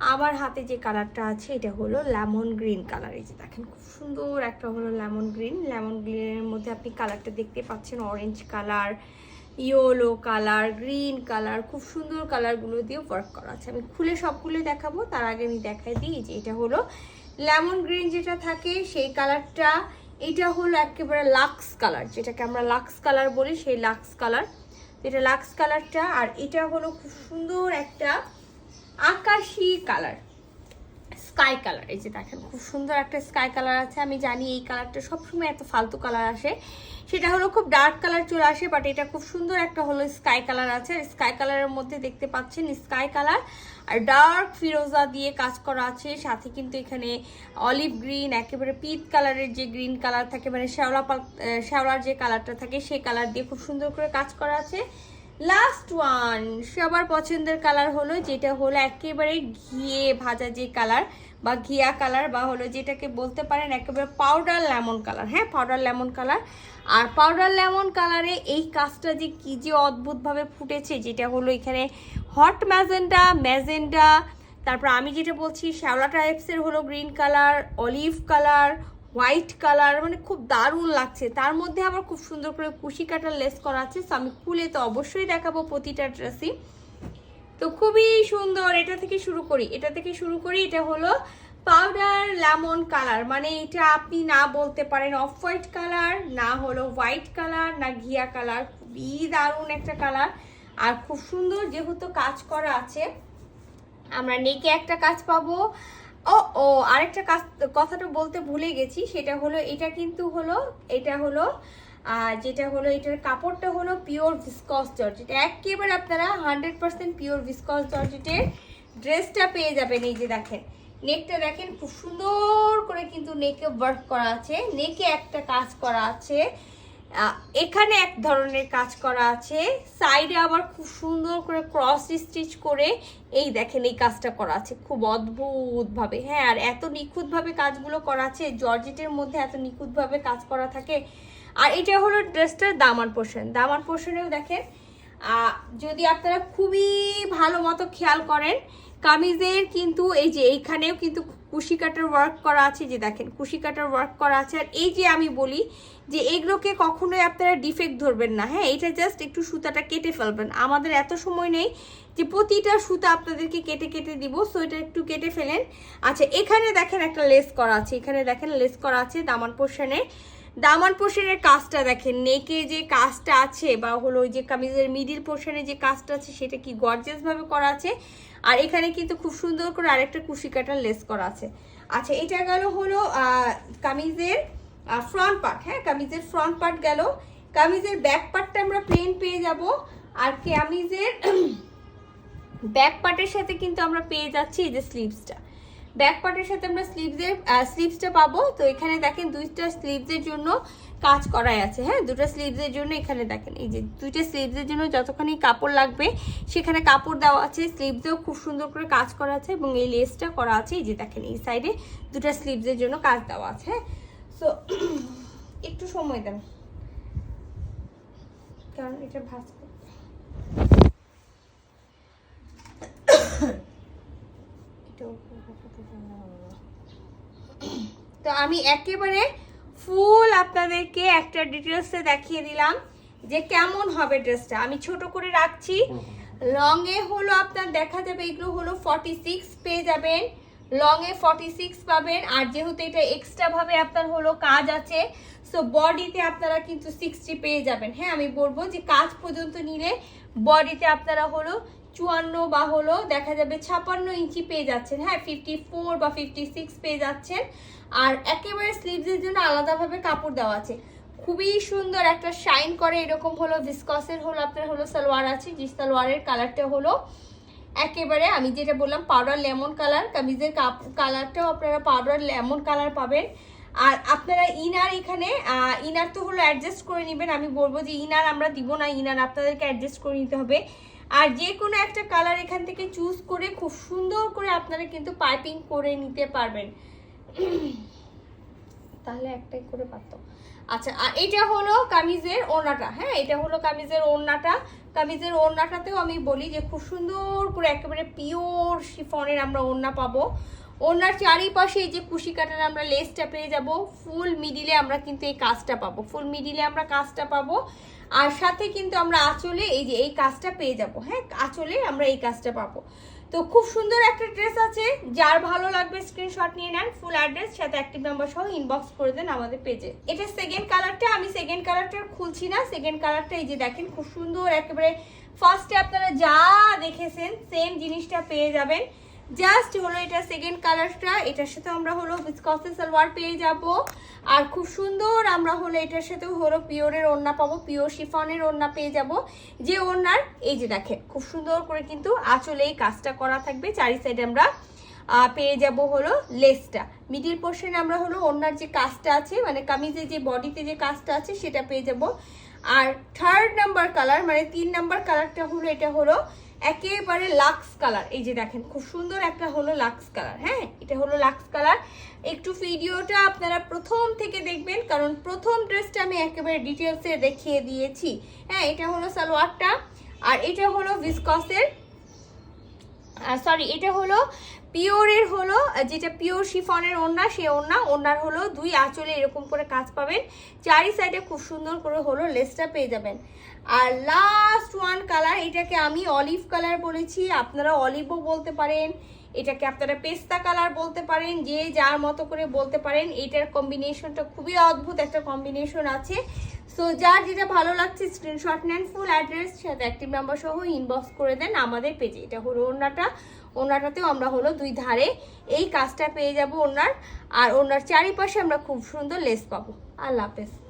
আমার হাতে যে কালারটা আছে, এটা হলো লেমন গ্রিন কালার এই যে দেখেন, খুব সুন্দর একটা হলো লেমন গ্রিন লেমন গ্রিনের মধ্যে আপনি কালারটা দেখতে পাচ্ছেন orange colour yellow colour green colour খুব সুন্দর কালারগুলো দিয়ে ওয়ার্ক করা আছে। আমি খুলে সবগুলো দেখাবো, তার আগে আমি দেখাই দিই যে এটা হলো লেমন গ্রিন যেটা থাকে, সেই কালারটা এটা হলো একেবারে লাক্স কালার যেটাকে আমরা লাক্স কালার বলি, সেই লাক্স কালার এটা লাক্স কালারটা আর এটা হলো খুব সুন্দর একটা আকাশি কালার, স্কাই কালার। এই যে দেখেন, খুব সুন্দর একটা স্কাই কালার আছে। আমি জানি এই কালারটা সবসময় এত ফালতু কালার আসে। সেটা হলো খুব ডার্ক কালার চলে আসে, বাট এটা খুব সুন্দর একটা হলো স্কাই কালার আছে। আর স্কাই কালারের মধ্যে দেখতে পাচ্ছেন স্কাই কালার আর ডার্ক ফিরোজা দিয়ে কাজ করা আছে। সাথে কিন্তু এখানে অলিভ গ্রিন, একেবারে পিট কালারের যে গ্রিন কালার থাকে মানে শ্যাওলা শ্যাওলার যে কালারটা থাকে, সেই কালার দিয়ে খুব সুন্দর করে কাজ করা আছে। লাস্ট ওয়ান সবার পছন্দের কালার হলো যেটা হলো একেবারে ঘিয়ে ভাজা যে কালার বা ঘিয়া কালার বা হলো যেটাকে বলতে পারেন একেবারে পাউডার লেমন কালার হ্যাঁ? পাউডার লেমন কালার আর পাউডার লেমন কালারে এই কাজটা যে কি যে অদ্ভুতভাবে ফুটেছে যেটা হলো এখানে হট ম্যাজেন্ডা ম্যাজেন্ডা তারপর আমি যেটা বলছি শ্যাওলা টাইপসের হলো green colour olive colour white colour মানে খুব দারুণ লাগছে। তার মধ্যে আবার খুব সুন্দর করে কুশি কাটার লেস করা আছে, So আমি খুলে তো অবশ্যই দেখাবো প্রতিটা ড্রেসই তো খুবই সুন্দর, এটা থেকে শুরু করি, এটা থেকে শুরু করি, এটা হলো পাউডার লেমন কালার মানে এটা আপনি না বলতে পারেন অফ হোয়াইট কালার না হলো হোয়াইট কালার না ঘিয়া কালার খুবই দারুণ একটা কালার আর খুব সুন্দর যেহেতু কাজ করা আছে, আমরা নেকে একটা কাজ পাবো ও ও আরেকটা কথাটা বলতে ভুলে গেছি, সেটা হলো, এটা কিন্তু হলো, এটা হলো যেটা হলো, এটার কাপড়টা হলো পিওর ভিসকস জর্জেট একেবারে আপনারা হান্ড্রেড পার্সেন্ট পিওর ভিসকস জর্জেটের ড্রেসটা পেয়ে যাবেন, এই যে দেখেন। নেকটা দেখেন, খুব সুন্দর করে কিন্তু নেকে ওয়ার্ক করা আছে। নেকে একটা কাজ করা আছে। এখানে এক ধরনের কাজ করা আছে। সাইডে আবার খুব সুন্দর করে ক্রস স্টিচ করে এই দেখেন এই কাজটা করা আছে। খুব অদ্ভুতভাবে। হ্যাঁ আর এত নিখুঁতভাবে কাজগুলো করা আছে, জর্জেটের মধ্যে এত নিখুঁতভাবে কাজ করা থাকে। আর এটা হলো ড্রেসটার দামান পোর্শন দামান পোর্শনেও দেখেন যদি আপনারা খুবই ভালো মতো খেয়াল করেন কামিজের কিন্তু এই যে এইখানেও কিন্তু কুশি কাটার ওয়ার্ক করা আছে, যে দেখেন কুশি কাটার ওয়ার্ক করা আছে। আর এই যে আমি বলি যে এগুলোকে কখনোই আপনারা ডিফেক্ট ধরবেন না। হ্যাঁ এটা জাস্ট একটু সুতাটা কেটে ফেলবেন। আমাদের এত সময় নেই যে প্রতিটা সুতা আপনাদেরকে কেটে কেটে দিব সো এটা একটু কেটে ফেলেন। আচ্ছা এখানে দেখেন একটা লেস করা আছে। এখানে দেখেন লেস করা আছে দামান পোর্শনে। দামান পোর্শনের কাজটা দেখেন, নেকে যে কাজটা আছে বা হলো যে কামিজের মিডিল পোর্শনে যে কাজটা আছে, সেটা কি গর্জিয়াস ভাবে করা আছে? আর এখানে কিন্তু খুব সুন্দর করে আরেকটা কুশি কাটার লেস করা আছে। আচ্ছা এটা গেল হলো কামিজের ফ্রন্ট পার্ট হ্যাঁ? কামিজের ফ্রন্ট পার্ট গেল। কামিজের ব্যাক পার্টটা আমরা প্লেন পেয়ে যাব। আর কামিজের ব্যাক পার্টের সাথে কিন্তু আমরা পেয়ে যাচ্ছি এই যে স্লিভসটা ব্যাক পার্টের সাথে আমরা স্লিভসের স্লিভসটা পাবো। তো এখানে দেখেন দুইটা স্লিভসের জন্য কাজ করাই আছে। হ্যাঁ দুটো স্লিভসের জন্য এখানে দেখেন, এই যে দুইটা স্লিভসের জন্য যতখানি কাপড় লাগবে, সেখানে কাপড় দেওয়া আছে। স্লিভসেও খুব সুন্দর করে কাজ করা আছে এবং এই লেসটা করা আছে। এই যে দেখেন, এই সাইডে দুটো স্লিভসের জন্য কাজ দেওয়া আছে। হ্যাঁ সো একটু সময় দেন। কারণ এটা ভাজ করতে এটাও দেখাতে পারলাম না। তো আমি একেবারে ফুল আপনাদেরকে একটা ডিটেলসে দেখিয়ে দিলাম যে কেমন হবে ড্রেসটা। আমি ছোট করে রাখছি। লং এ হলো আপনার দেখা যাবে এগুলো হলো ফর্টি সিক্স পেয়ে যাবেন। লং এ ফর্টি সিক্স পাবেন। আর যেহেতু এটা এক্সট্রা ভাবে আপনার হলো কাজ আছে সো বডিতে আপনারা কিন্তু সিক্সটি পেয়ে যাবেন। হ্যাঁ আমি বলব যে কাজ পর্যন্ত নিলে বডিতে আপনারা হলো চুয়ান্ন বা হলো দেখা যাবে ছাপান্ন ইঞ্চি পেয়ে যাচ্ছেন। হ্যাঁ ফিফটি ফোর বা ফিফটি সিক্স পেয়ে যাচ্ছেন। আর একেবারে স্লিভসের জন্য আলাদাভাবে কাপড় দেওয়া আছে। খুবই সুন্দর একটা শাইন করে, এরকম হলো ভিসকসের হলো আপনার হলো সালোয়ার আছে, যে সালোয়ারের কালারটা হলো একেবারে আমি যেটা বললাম পাউডার লেমন কালার কামিজের কালারটাও আপনারা পাউডার লেমন কালার পাবেন। আর আপনারা ইনার এখানে ইনার তো হলো অ্যাডজাস্ট করে নেবেন। আমি বলব যে ইনার আমরা দিব না, ইনার আপনাদেরকে অ্যাডজাস্ট করে নিতে হবে। আর যে কোনো একটা কালার এখান থেকে চুজ করে খুব সুন্দর করে আপনারা কিন্তু পাইপিং করে নিতে পারবেন। তাহলে একটাই করে পারতো আচ্ছা আর এটা হলো কামিজের ওড়নাটা। হ্যাঁ এটা হলো কামিজের ওড়নাটা। কামিজের ওড়নাটাতেও আমি বলি যে খুব সুন্দর করে একেবারে পিওর শিফনের আমরা ওড়না পাবো। ওড়নার চারিপাশে এই যে কুশি কাটার আমরা লেসটা পেয়ে যাব ফুল মিডিলে আমরা কিন্তু এই কাজটা পাবো ফুল মিডিলে আমরা কাজটা পাবো, আর সাথে কিন্তু আমরা আঁচলে এই যে এই কাজটা পেয়ে যাব হ্যাঁ আঁচলে আমরা এই কাজটা পাবো। তো খুব সুন্দর একটা ড্রেস আছে, যার ভালো লাগবে স্ক্রিনশট নিয়ে নেন ফুল অ্যাড্রেস সাথে অ্যাক্টিভ নাম্বার সহ ইনবক্স করে দেন আমাদের পেজে এটা সেকেন্ড কালারটা আমি সেকেন্ড কালারটা খুলছি না সেকেন্ড কালারটা এই যে দেখেন, খুব সুন্দর একেবারে ফার্স্টে আপনারা যা দেখেছেন সেম জিনিসটা পেয়ে যাবেন। জাস্ট হলো এটা সেকেন্ড কালারটা এটার সাথে আমরা হলো বিসকসের সালোয়ার পেয়ে যাব। আর খুব সুন্দর আমরা হলো এটার সাথে হলো পিওরের ওড়না পাবো, পিওর শিফনের ওড়না পেয়ে যাব। যে ওড়নার, এই যে দেখেন, খুব সুন্দর করে কিন্তু আঁচলে এই কাজটা করা থাকবে। চারি সাইডে আমরা পেয়ে যাব হলো লেসটা মিডিল পোর্শনে আমরা হলো ওড়নার যে কাজটা আছে মানে কামিজের যে বডিতে যে কাজটা আছে, সেটা পেয়ে যাব। আর থার্ড নাম্বার কালার মানে তিন নাম্বার কালারটা হলো, এটা হলো একেবারে লাক্স কালার। এই যে দেখেন, খুব সুন্দর একটা হলো লাক্স কালার হ্যাঁ? এটা হলো লাক্স কালার। একটু ভিডিওটা আপনারা প্রথম থেকে দেখবেন, কারণ প্রথম ড্রেসটা আমি একেবারে ডিটেলসে দেখিয়ে দিয়েছি। হ্যাঁ এটা হলো সালোয়ারটা, আর এটা হলো ভিসকসের সরি এটা হলো পিওরের হলো যেটা পিওর শিফনের ওড়না, সে ওড়না, ওড়নার হলো দুই আঁচলে এরকম করে কাজ পাবেন। চারি সাইডে খুব সুন্দর করে হলো লেসটা পেয়ে যাবেন। আর লাস্ট ওয়ান কালার এটাকে আমি অলিভ কালার বলেছি। আপনারা অলিভও বলতে পারেন, এটাকে আপনারা পেস্তা কালার বলতে পারেন, যে যার মতো করে বলতে পারেন। এটার কম্বিনেশনটা খুবই অদ্ভুত একটা কম্বিনেশন আছে। সো যার যেটা ভালো লাগছে স্ক্রিনশট নেন ফুল অ্যাড্রেস সাথে অ্যাক্টিভ নাম্বার সহ ইনবক্স করে দেন আমাদের পেজে এটা হলো ওনাটা ওনাটাতেও আমরা হলো দুই ধারে এই কাজটা পেয়ে যাব ওনার। আর ওনার চারিপাশে আমরা খুব সুন্দর লেস পাবো। আল্লাহ হাফেজ।